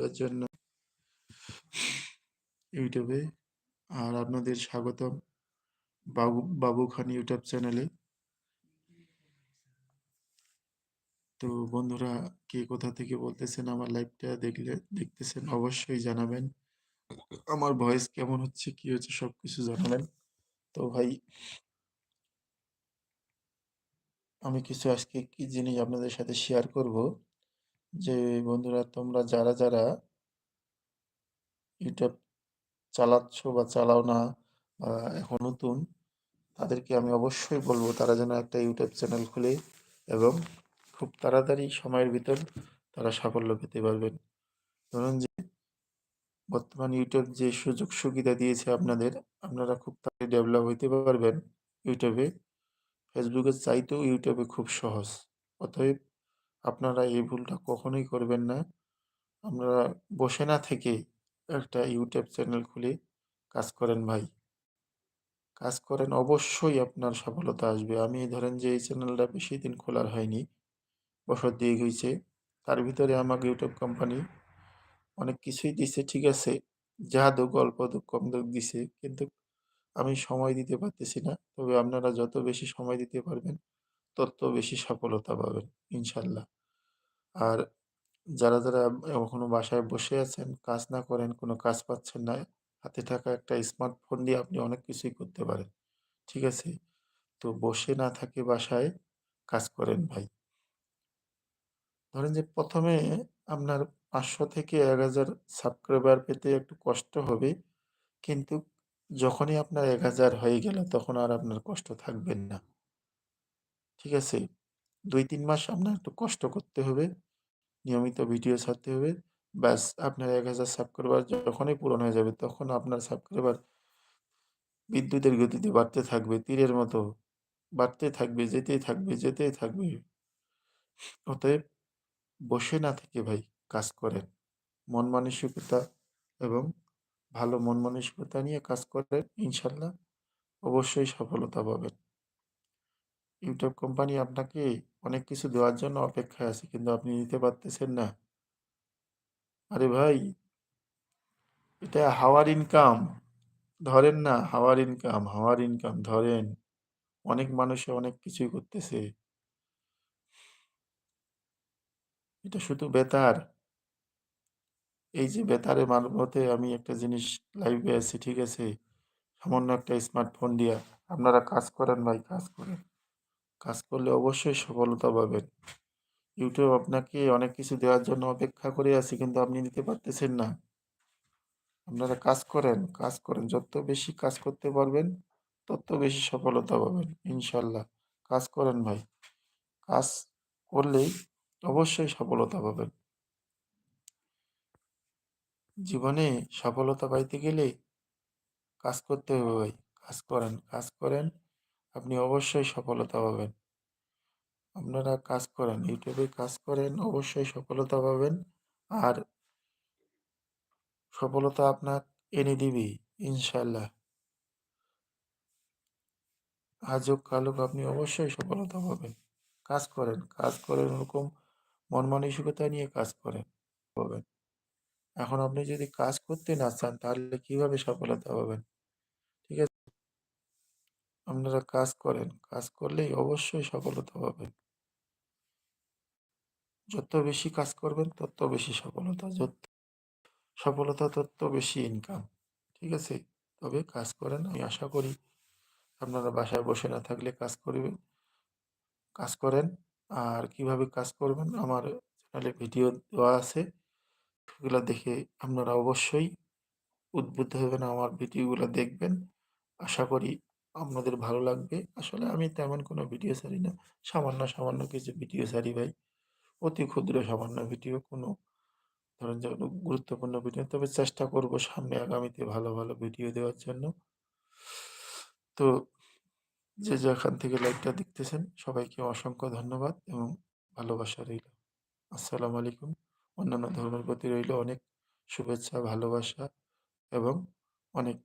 করার জন্য ইউটিউবে। আর আপনাদের স্বাগতম বাবু বাবু খান ইউটিউব চ্যানেলে। তো বন্ধুরা, কে কোথা থেকে বলতেছেন আমার লাইভটা দেখলে, দেখতেছেন অবশ্যই জানাবেন। আমার ভয়েস কেমন হচ্ছে, কি হচ্ছে সব কিছু জানাবেন। তো ভাই, আমি কিছু আজকে কি জিনিস আপনাদের সাথে শেয়ার করব? যে বন্ধুরা, তোমরা যারা যারা ইউটিউব চালাচ্ছ বা চালাও না এখন নতুন, তাদেরকে আমি অবশ্যই বলব তারা যেন একটা ইউটিউব চ্যানেল খুলে এবং খুব তাড়াতাড়ি সময়ের ভিতর তারা সাফল্য পেতে পারবেন। ধরুন যে, বর্তমান ইউটিউব যে সুযোগ সুবিধা দিয়েছে আপনাদের, আপনারা খুব তাড়াতাড়ি ডেভেলপ হইতে পারবেন ইউটিউবে ফেসবুকের চাইতেও ইউটিউবে খুব সহজ। অতএব আপনারা এই ভুলটা কখনোই করবেন না। আমরা বসে না থেকে একটা ইউটিউব চ্যানেল খুলে কাজ করেন ভাই। কাজ করেন অবশ্যই আপনার সফলতা আসবে। আমি ধরেন যে এই চ্যানেলটা বেশি দিন খোলার হয়নি, বছর দিয়ে গেছে তার ভিতরে আমাকে ইউটিউব কোম্পানি অনেক কিছুই দিছে, ঠিক আছে? যা দুঃখ, অল্প দুঃখ, কম দুঃখ দিছে, কিন্তু আমি সময় দিতে পারতেছি না। তবে আপনারা যত বেশি সময় দিতে পারবেন, তত বেশি সফলতা পাবেন, ইনশাল্লাহ। আর যারা যারা এখনও বাসায় বসে আছেন, কাজ না করেন, কোনো কাজ পাচ্ছেন না, হাতে থাকা একটা স্মার্টফোন দিয়ে আপনি অনেক কিছুই করতে পারেন। ঠিক আছে? তো বসে না থাকে বাসায়, কাজ করেন ভাই। ধরেন যে প্রথমে আপনার পাঁচশো থেকে এক হাজার সাবস্ক্রাইবার পেতে একটু কষ্ট হবে, কিন্তু যখনই আপনার এক হাজার হয়ে গেল, তখন আর আপনার কষ্ট থাকবেন না। ঠিক আছে? দুই, তিন মাস আপনার একটু কষ্ট করতে হবে। নিয়মিত ভিডিও ছাড়তে হবে। ব্যাস, আপনার এক হাজার সাবস্ক্রাইবার যখনই পূরণ হয়ে যাবে, তখন আপনার সাবস্ক্রাইবার বিদ্যুতের গতিতে বাড়তে থাকবে, তীরের মতো বাড়তে থাকবে, যেতেই থাকবে যেতেই থাকবে। অতএব বসে না থেকে ভাই কাজ করেন। মন মানসিকতা এবং ভালো মন মানসিকতা নিয়ে কাজ করেন, ইনশাল্লাহ অবশ্যই সফলতা পাবেন। ইউটিউব কোম্পানি আপনাকে অনেক কিছু দেওয়ার জন্য অপেক্ষায় আছে, কিন্তু আপনি নিতে পারতেছেন না। আরে ভাই, এটা হাওয়ার ইনকাম ধরেন না, হাওয়ার ইনকাম হাওয়ার ইনকাম ধরেন। অনেক মানুষে অনেক কিছুই করতেছে। এটা শুধু বেতার। এই যে বেতারের মারফতে আমি একটা জিনিস লাইভে আছি, ঠিক আছে? সামান্য একটা স্মার্টফোন দিয়া। আপনারা কাজ করেন ভাই, কাজ করেন। কাজ করলে অবশ্যই সফলতা পাবেন। ইউটিউব আপনাকে অনেক কিছু দেওয়ার জন্য অপেক্ষা করে আছে, কিন্তু আপনি নিতে পারতেছেন না। আপনারা কাজ করেন কাজ করেন। যত বেশি কাজ করতে পারবেন, তত বেশি সফলতা পাবেন ইনশাল্লাহ কাজ করেন ভাই। কাজ করলেই অবশ্যই সফলতা পাবেন। জীবনে সফলতা পাইতে গেলে কাজ করতে হবে ভাই। কাজ করেন কাজ করেন। আপনি অবশ্যই সফলতা পাবেন। আপনারা কাজ করেন, ইউটিউবে কাজ করেন, অবশ্যই সফলতা পাবেন। আর সফলতা আপনার এনে দিবি ইনশাল্লাহ আজ হোক, কাল হোক, আপনি অবশ্যই সফলতা পাবেন। কাজ করেন কাজ করেন ওরকম মন মানসিকতা নিয়ে কাজ করেন, পাবেন। এখন আপনি যদি কাজ করতে না চান, তাহলে কীভাবে সফলতা পাবেন? আপনারা কাজ করেন, কাজ করলেই অবশ্যই সফলতা পাবেন। যত বেশি কাজ করবেন, তত বেশি সফলতা, যত সফলতা, তত বেশি ইনকাম ঠিক আছে? তবে কাজ করেন, আমি আশা করি আপনারা বাসায় বসে না থাকলে কাজ করবেন, কাজ করেন। আর কীভাবে কাজ করবেন, আমার চ্যানেলে ভিডিও দেওয়া আছে, সেগুলো দেখে আপনারা অবশ্যই উদ্বুদ্ধ হবেন, আমার ভিডিওগুলো দেখবেন। আশা করি আপনাদের ভালো লাগবে। আসলে আমি তেমন কোনো ভিডিও ছাড়ি না। সামান্য সামান্য কিছু ভিডিও ছাড়ি ভাই। অতি ক্ষুদ্র, সামান্য ভিডিও, কোনো ধরেন যে গুরুত্বপূর্ণ ভিডিও। তবে চেষ্টা করব সামনে আগামীতে ভালো ভালো ভিডিও দেওয়ার জন্য। তো যে যেখান থেকে লাইভটা দেখতেছেন, সবাইকে অসংখ্য ধন্যবাদ এবং ভালোবাসা রইল। আসসালামু আলাইকুম। অন্যান্য ধর্মের প্রতি রইল অনেক শুভেচ্ছা, ভালোবাসা এবং অনেক